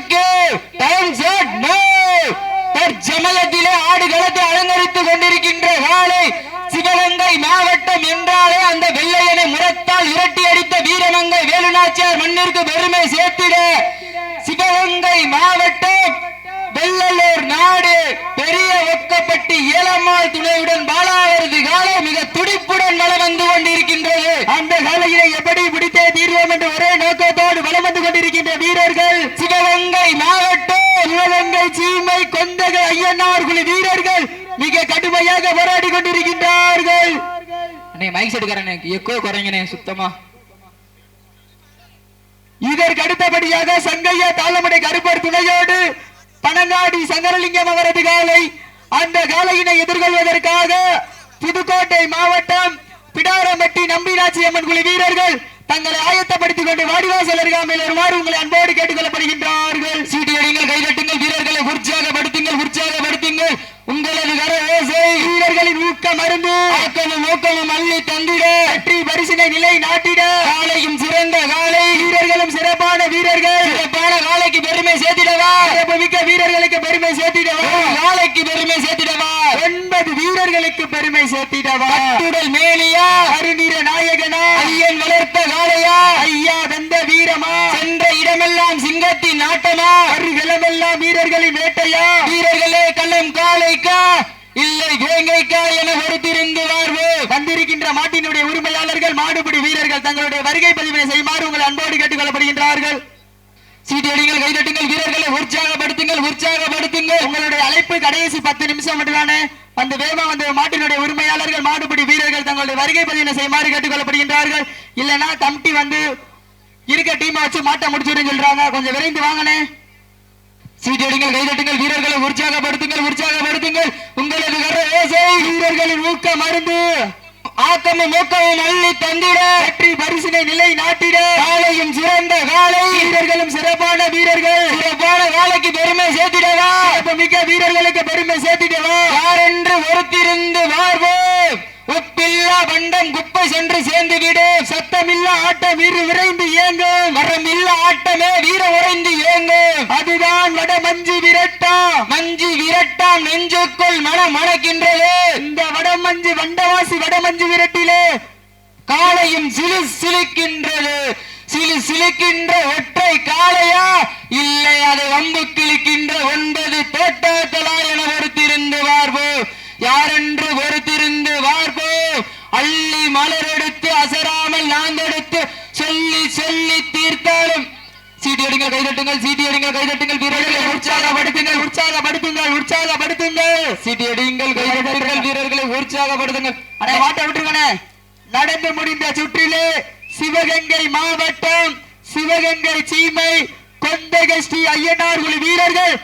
Time said no தற்சமயத்திலே ஆடுகளத்தை அலங்கரித்துக் கொண்டிருக்கின்ற காலை சிவகங்கை மாவட்டம் என்றாலே அந்த வெள்ளையனை முரத்தால் இரட்டி அடித்த வீரமங்கை வேலுநாச்சியார் மண்ணிற்கு பெருமை சேர்த்திட. சிவகங்கை மாவட்டம் வெள்ளலூர் நாடு பெரிய ஒக்கப்பட்டி ஏலம்மாள் துணையுடன் பாலாவரது காலை மிக துடிப்புடன் வலம் வந்து கொண்டிருக்கின்றது. அந்த காலையினை எப்படி பிடித்தே தீர்வோம் என்று ஒரே நோக்கத்தோடு வளம் வந்து கொண்டிருக்கின்ற வீரர்கள் சிவகங்கை மாவட்டம் சிவகங்கை சீமை கொந்தக ஐயனார் வீரர்கள் மிக கடுமையாக போராடி கொண்டிருக்கின்றார்கள். அண்ணே மைக் செட்டுக்காரனே எக்கோ குறைங்கனே சுத்தமா. இதற்கு அடுத்தபடியாக சங்கையா தாளமுடை கருப்பர் துணையோடு பனங்காடி சங்கரலிங்கம் அவரது காலை அந்த காலையினை எதிர்கொள்வதற்காக புதுக்கோட்டை மாவட்டம் பிடாரம்பட்டி நம்பினாச்சி அம்மன் குழு வீரர்கள் தங்களை ஆயத்தப்படுத்திக் கொண்டு வாடிவாசல் அருகாமையில் வருமாறு உங்களை அன்போடு கேட்டுக் கொள்ளப்படுகின்றார்கள் சீட்டி அடிங்கள் கைதட்டுங்கள் வீரர்களை உற்சாகப்படுத்துங்கள் உற்சாகப்படுத்துங்கள் உங்களது கர ஓசை வீரர்களின் ஊக்க மருந்து ஆக்கமும் ஊக்கமும் அள்ளி தந்திட. வெற்றி பரிசினை நிலை நாட்டிட. காலையும் சிறந்த காலை. வீரர்களும் சிறப்பான வீரர்கள். சிறப்பான காலைக்கு பெருமை சேர்த்திடவா. சிறப்புமிக்க வீரர்களுக்கு பெருமை சேர்த்திடவா. காலைக்கு பெருமை சேர்த்திடவா. ஒன்பது வீரர்களுக்கு பெருமை சேர்த்திடவா. அத்துடல் மேலியா அருநீர நாயகனா. ஐயன் வளர்த்த காலையா ஐயா தந்த வீரமா. சென்ற இடமெல்லாம் சிங்கத்தின் நாட்டமா அருகிலமெல்லாம் வீரர்களின் வேட்டையா. வீரர்களே கள்ளம் காலைக்கா இல்லை வேங்கைக்கா என வருத்திருந்து வாழ்வு. வந்திருக்கின்ற மாட்டினுடைய உரிமையாளர்கள் மாடுபிடி வீரர்கள் தங்களுடைய வருகை பதிவினை செய்யுமாறு உங்கள் அன்போடு கேட்டுக் கொள்ளப்படுகின்றார்கள் சீட்டடிங்கள் கைதட்டுங்கள் வீரர்களை உற்சாகப்படுத்துங்கள் உற்சாகப்படுத்துங்கள். உங்களுடைய அழைப்பு கடைசி பத்து நிமிஷம் மட்டும்தானே? அந்த வேகமா வந்த மாட்டினுடைய உரிமையாளர்கள் மாடுபிடி வீரர்கள் தங்களுடைய வருகை பதிவினை செய்யுமாறு கேட்டுக்கொள்ளப்படுகின்றார்கள். இல்லைன்னா கமிட்டி வந்து இருக்க டீமை வச்சு மாட்டை முடிச்சுடுன்னு சொல்றாங்க. கொஞ்சம் விரைந்து வாங்கினேன் சீட்டடிங்கள் கைதட்டுங்கள் வீரர்களை உற்சாகப்படுத்துங்கள் உற்சாகப்படுத்துங்கள். வீரர்களின் ஊக்க மருந்து ஆக்கமும் ஊக்கமும் அள்ளி தந்திட வெற்றி பரிசினை நிலை நாட்டிட காலையும் சிறந்த காலை வீரர்களும் சிறப்பான வீரர்கள். சிறப்பான காலைக்கு பெருமை சேர்த்திடவா? மிக்க வீரர்களுக்கு பெருமை சேர்த்திடவா? யார் என்று ஒருத்திருந்து வாழ்வோம் உப்பில்லா பண்டம் குப்பை சென்று சேர்ந்து விடு. சத்தமில்லா ஆட்டம் இரு விரைந்து இயங்கும். வரமில்லா ஆட்டமே வீர உறைந்து இயங்கும் அதுதான் வட மஞ்சு விரட்டா. மஞ்சு விரட்டா நெஞ்சுக்குள் மனம் மணக்கின்றது. இந்த வடமஞ்சு வண்டவாசி வடமஞ்சு விரட்டிலே காளையும் சிலு சிலுக்கின்றது. சிலு சிலுக்கின்ற ஒற்றை காளையா? இல்லை அதை வம்பு கிழிக்கின்ற ஒன்பது தோட்டாக்களா என ஒருத்திருந்து வார்போ. யாரென்று ஒருத்திருந்து வார்போ? அள்ளி மலர் எடுத்து அசராமல் நாங்கள் சீட்டி அடிங்கள் கைதட்டுங்கள் சீட்டி அடிங்கள் கைதட்டுங்கள் வீரர்களை உற்சாகப்படுத்துங்கள் உற்சாகப்படுத்துங்கள் உற்சாகப்படுத்துங்கள் சீட்டி அடிங்கள் கைதட்டுங்கள் வீரர்களை உற்சாகப்படுத்துங்கள் அடே வாட்ட விட்டுருங்கண்ணே. நடந்து முடிந்த சுற்றிலே சிவகங்கை மாவட்டம் சிவகங்கை சீமை கொந்தக ஸ்ரீ ஐயனார் குழு வீரர்கள்